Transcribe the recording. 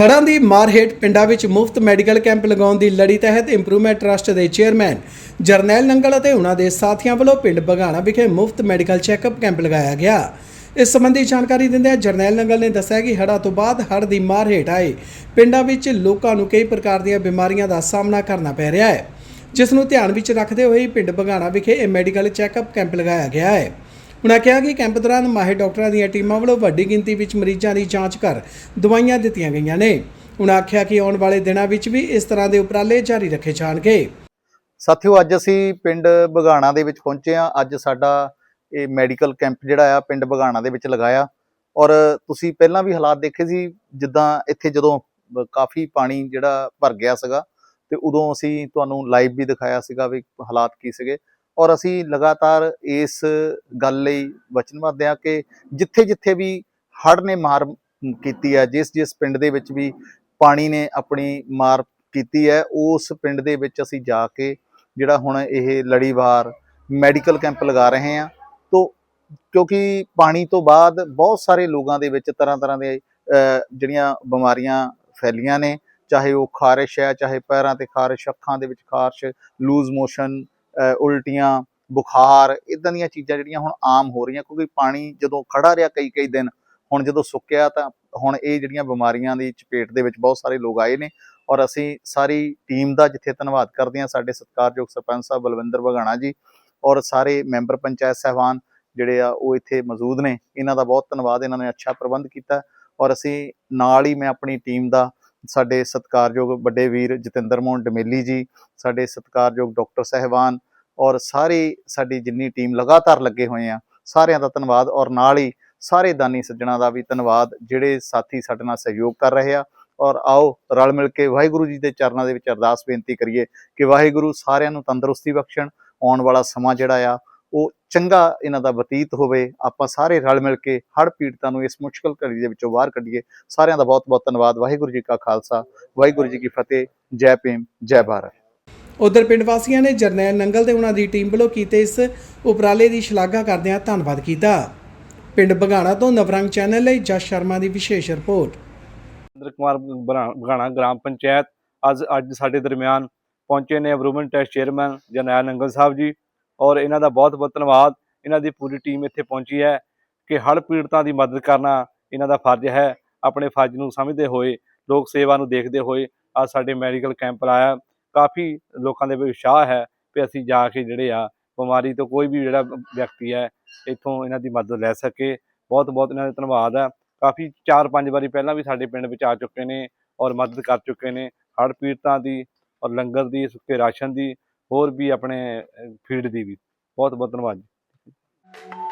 ਹੜ੍ਹਾਂ ਦੀ ਮਾਰ ਹੇਠ ਪਿੰਡਾਂ ਵਿੱਚ ਮੁਫਤ ਮੈਡੀਕਲ ਕੈਂਪ ਲਗਾਉਣ ਦੀ ਲੜੀ ਤਹਿਤ ਇੰਪਰੂਵਮੈਂਟ ਟਰਸਟ ਦੇ ਚੇਅਰਮੈਨ ਜਰਨੈਲ ਨੰਗਲ ਅਤੇ ਉਹਨਾਂ ਦੇ ਸਾਥੀਆਂ ਵੱਲੋਂ ਪਿੰਡ ਬਗਾਣਾ ਵਿਖੇ ਮੁਫਤ ਮੈਡੀਕਲ ਚੈੱਕਅਪ ਕੈਂਪ ਲਗਾਇਆ ਗਿਆ। ਇਸ ਸੰਬੰਧੀ ਜਾਣਕਾਰੀ ਦਿੰਦਿਆਂ ਜਰਨੈਲ ਨੰਗਲ ਨੇ ਦੱਸਿਆ ਕਿ ਹੜ੍ਹਾਂ ਤੋਂ ਬਾਅਦ ਹੜ੍ਹ ਦੀ ਮਾਰ ਹੇਠ ਆਏ ਪਿੰਡਾਂ ਵਿੱਚ ਲੋਕਾਂ ਨੂੰ ਕਈ ਪ੍ਰਕਾਰ ਦੀਆਂ ਬਿਮਾਰੀਆਂ ਦਾ ਸਾਹਮਣਾ ਕਰਨਾ ਪੈ ਰਿਹਾ ਹੈ। ਜਿਸ ਨੂੰ ਧਿਆਨ ਵਿੱਚ ਰੱਖਦੇ ਹੋਏ ਪਿੰਡ ਬਗਾਣਾ ਵਿਖੇ ਇਹ ਮੈਡੀਕਲ ਚੈੱਕਅਪ ਕੈਂਪ ਲਗਾਇਆ ਗਿਆ ਹੈ। ਉਨ੍ਹਾਂ ਕਿਹਾ ਕਿ ਕੈਂਪ ਦੌਰਾਨ ਮਾਹਿਰ ਡਾਕਟਰਾਂ ਦੀਆਂ ਟੀਮਾਂ ਵੱਲੋਂ ਵੱਡੀ ਗਿਣਤੀ ਵਿੱਚ ਮਰੀਜ਼ਾਂ ਦੀ ਜਾਂਚ ਕਰ ਦਵਾਈਆਂ ਦਿੱਤੀਆਂ ਗਈਆਂ ਨੇ। ਉਨ੍ਹਾਂ ਆਖਿਆ ਕਿ ਆਉਣ ਵਾਲੇ ਦਿਨਾਂ ਵਿੱਚ ਵੀ ਇਸ ਤਰ੍ਹਾਂ ਦੇ ਉਪਰਾਲੇ ਜਾਰੀ ਰੱਖੇ ਜਾਣਗੇ। ਸਾਥੀਓ, ਅੱਜ ਅਸੀਂ ਪਿੰਡ ਬਗਾਣਾ ਦੇ ਵਿੱਚ ਪਹੁੰਚੇ ਆ ਅੱਜ ਸਾਡਾ ਇਹ ਮੈਡੀਕਲ ਕੈਂਪ ਜਿਹੜਾ ਆ, ਪਿੰਡ ਬਗਾਣਾ ਦੇ ਵਿੱਚ ਲਗਾਇਆ। ਔਰ ਤੁਸੀਂ ਪਹਿਲਾਂ ਵੀ ਹਾਲਾਤ ਦੇਖੇ ਸੀ, ਜਿੱਦਾਂ ਇੱਥੇ ਜਦੋਂ ਕਾਫੀ ਪਾਣੀ ਜਿਹੜਾ ਭਰ ਗਿਆ ਸੀਗਾ, ਤੇ ਉਦੋਂ ਅਸੀਂ ਤੁਹਾਨੂੰ ਲਾਈਵ ਵੀ ਦਿਖਾਇਆ ਸੀਗਾ ਵੀ ਹਾਲਾਤ ਕੀ ਸੀਗੇ। ਔਰ ਅਸੀਂ ਲਗਾਤਾਰ ਇਸ ਗੱਲ ਲਈ ਵਚਨਬੱਧ ਹਾਂ ਕਿ ਜਿੱਥੇ ਜਿੱਥੇ ਵੀ ਹੜ੍ਹ ਨੇ ਮਾਰ ਕੀਤੀ ਹੈ, ਜਿਸ ਜਿਸ ਪਿੰਡ ਦੇ ਵਿੱਚ ਵੀ ਪਾਣੀ ਨੇ ਆਪਣੀ ਮਾਰ ਕੀਤੀ ਹੈ, ਉਸ ਪਿੰਡ ਦੇ ਵਿੱਚ ਅਸੀਂ ਜਾ ਕੇ ਜਿਹੜਾ ਹੁਣ ਇਹ ਲੜੀਵਾਰ ਮੈਡੀਕਲ ਕੈਂਪ ਲਗਾ ਰਹੇ ਹਾਂ। ਤੋਂ ਕਿਉਂਕਿ ਪਾਣੀ ਤੋਂ ਬਾਅਦ ਬਹੁਤ ਸਾਰੇ ਲੋਕਾਂ ਦੇ ਵਿੱਚ ਤਰ੍ਹਾਂ ਤਰ੍ਹਾਂ ਦੇ ਜਿਹੜੀਆਂ ਬਿਮਾਰੀਆਂ ਫੈਲੀਆਂ ਨੇ, ਚਾਹੇ ਉਹ ਖਾਰਿਸ਼ ਹੈ, ਚਾਹੇ ਪੈਰਾਂ ਤੇ ਖਾਰਿਸ਼, ਅੱਖਾਂ ਦੇ ਵਿੱਚ ਖਾਰਿਸ਼, ਲੂਜ਼ ਮੋਸ਼ਨ ਉਲਟੀਆਂ, ਬੁਖਾਰ ਇਦਾਂ ਦੀਆਂ ਚੀਜ਼ਾਂ ਜਿਹੜੀਆਂ ਹੁਣ ਆਮ ਹੋ ਰਹੀਆਂ, ਕਿਉਂਕਿ ਪਾਣੀ ਜਦੋਂ ਖੜਾ ਰਿਹਾ ਕਈ ਕਈ ਦਿਨ, ਹੁਣ ਜਦੋਂ ਸੁੱਕਿਆ ਤਾਂ ਹੁਣ ਇਹ ਜਿਹੜੀਆਂ ਬਿਮਾਰੀਆਂ ਦੀ ਚਪੇਟ ਦੇ ਵਿੱਚ ਬਹੁਤ ਸਾਰੇ ਲੋਕ ਆਏ ਨੇ ਔਰ ਅਸੀਂ ਸਾਰੀ ਟੀਮ ਦਾ ਜਿੱਥੇ ਧੰਨਵਾਦ ਕਰਦੇ ਹਾਂ, ਸਾਡੇ ਸਤਿਕਾਰਯੋਗ ਸਰਪੰਚ ਸਾਹਿਬ ਬਲਵਿੰਦਰ ਬਗਾਣਾ ਜੀ ਔਰ ਸਾਰੇ ਮੈਂਬਰ ਪੰਚਾਇਤ ਸਹਿਬਾਨ ਜਿਹੜੇ ਆ, ਉਹ ਇੱਥੇ ਮੌਜੂਦ ਨੇ, ਇਹਨਾਂ ਦਾ ਬਹੁਤ ਧੰਨਵਾਦ, ਇਹਨਾਂ ਨੇ ਅੱਛਾ ਪ੍ਰਬੰਧ ਕੀਤਾ ਔਰ ਅਸੀਂ ਨਾਲ ਹੀ ਮੈਂ ਆਪਣੀ ਟੀਮ ਦਾ ਸਾਡੇ ਸਤਿਕਾਰਯੋਗ ਵੱਡੇ ਵੀਰ ਜਤਿੰਦਰ ਮੋਹਨ ਡਮੇਲੀ ਜੀ, ਸਾਡੇ ਸਤਿਕਾਰਯੋਗ ਡਾਕਟਰ ਸਹਿਬਾਨ ਔਰ ਸਾਰੇ ਸਾਡੀ ਜਿੰਨੀ ਟੀਮ ਲਗਾਤਾਰ ਲੱਗੇ ਹੋਏ ਆ, ਸਾਰਿਆਂ ਦਾ ਧੰਨਵਾਦ ਔਰ ਨਾਲ ਹੀ ਸਾਰੇ ਦਾਨੀ ਸੱਜਣਾ ਦਾ ਵੀ ਧੰਨਵਾਦ ਜਿਹੜੇ ਸਾਥੀ ਸਾਡੇ ਨਾਲ ਸਹਿਯੋਗ ਕਰ ਰਹੇ ਆ। ਔਰ ਆਓ ਰਲ ਮਿਲ ਕੇ ਵਾਹਿਗੁਰੂ ਜੀ ਦੇ ਚਰਨਾਂ ਦੇ ਵਿੱਚ ਅਰਦਾਸ ਬੇਨਤੀ ਕਰੀਏ ਕਿ ਵਾਹਿਗੁਰੂ ਸਾਰਿਆਂ ਨੂੰ ਤੰਦਰੁਸਤੀ ਬਖਸ਼ਣ, ਆਉਣ ਵਾਲਾ ਸਮਾਂ ਜਿਹੜਾ ਆ, ਉਹ ਚੰਗਾ ਇਹਨਾਂ ਦਾ ਬਤੀਤ ਹੋਵੇ। ਆਪਾਂ ਸਾਰੇ ਰਲ ਮਿਲ ਕੇ ਹੜ੍ਹ ਪੀੜਤਾਂ ਨੂੰ ਇਸ ਮੁਸ਼ਕਲ ਘੜੀ ਦੇ ਵਿੱਚੋਂ ਬਾਹਰ ਕੱਢੀਏ। ਸਾਰਿਆਂ ਦਾ ਬਹੁਤ ਬਹੁਤ ਧੰਨਵਾਦ। ਵਾਹਿਗੁਰੂ ਜੀ ਕਾ ਖਾਲਸਾ, ਵਾਹਿਗੁਰੂ ਜੀ ਕੀ ਫਤਿਹ। ਜੈ ਭੀਮ, ਜੈ ਭਾਰਤ। ਉਧਰ ਪਿੰਡ ਵਾਸੀਆਂ ਨੇ ਜਰਨੈਲ ਨੰਗਲ ਤੇ ਉਹਨਾਂ ਦੀ ਟੀਮ ਵੱਲੋਂ ਕੀਤੇ ਇਸ ਉਪਰਾਲੇ ਦੀ ਸ਼ਲਾਘਾ ਕਰਦਿਆਂ ਧੰਨਵਾਦ ਕੀਤਾ। ਪਿੰਡ ਬਗਾਣਾ ਤੋਂ ਨਵਰੰਗ ਚੈਨਲ ਲਈ ਜਸ ਸ਼ਰਮਾ ਦੀ ਵਿਸ਼ੇਸ਼ ਰਿਪੋਰਟ। ਇੰਦਰ ਕੁਮਾਰ ਬਰਾ- ਬਗਾਣਾ ਗ੍ਰਾਮ ਪੰਚਾਇਤ, ਅੱਜ ਅੱਜ ਸਾਡੇ ਦਰਮਿਆਨ ਪਹੁੰਚੇ ਨੇ improvement trust chairman Jarnail Nangal Sahib ji ਔਰ ਇਹਨਾਂ ਦਾ ਬਹੁਤ ਬਹੁਤ ਧੰਨਵਾਦ। ਇਹਨਾਂ ਦੀ ਪੂਰੀ ਟੀਮ ਇੱਥੇ ਪਹੁੰਚੀ ਹੈ ਕਿ ਹੜ੍ਹ ਪੀੜਤਾਂ ਦੀ ਮਦਦ ਕਰਨਾ ਇਹਨਾਂ ਦਾ ਫਰਜ਼ ਹੈ। ਆਪਣੇ ਫਰਜ਼ ਨੂੰ ਸਮਝਦੇ ਹੋਏ, ਲੋਕ ਸੇਵਾ ਨੂੰ ਦੇਖਦੇ ਹੋਏ ਅੱਜ ਸਾਡੇ ਮੈਡੀਕਲ ਕੈਂਪ ਲਾਇਆ। ਕਾਫੀ ਲੋਕਾਂ ਦੇ ਵਿੱਚ ਉਤਸ਼ਾਹ ਹੈ ਕਿ ਅਸੀਂ ਜਾ ਕੇ ਜਿਹੜੇ ਆ, ਬਿਮਾਰੀ ਤੋਂ ਕੋਈ ਵੀ ਜਿਹੜਾ ਵਿਅਕਤੀ ਹੈ, ਇੱਥੋਂ ਇਹਨਾਂ ਦੀ ਮਦਦ ਲੈ ਸਕੇ। ਬਹੁਤ ਬਹੁਤ ਇਹਨਾਂ ਦਾ ਧੰਨਵਾਦ ਹੈ। ਕਾਫੀ ਚਾਰ ਪੰਜ ਵਾਰੀ ਪਹਿਲਾਂ ਵੀ ਸਾਡੇ ਪਿੰਡ ਵਿੱਚ ਆ ਚੁੱਕੇ ਨੇ ਔਰ ਮਦਦ ਕਰ ਚੁੱਕੇ ਨੇ। ਹੜ੍ਹ ਪੀੜਤਾਂ ਦੀ ਔਰ ਲੰਗਰ ਦੀ, ਸੁੱਕੇ ਰਾਸ਼ਨ ਦੀ, ਹੋਰ ਵੀ ਆਪਣੇ ਫੀਡ ਦੀ ਵੀ। ਬਹੁਤ ਬਹੁਤ ਧੰਨਵਾਦ ਜੀ।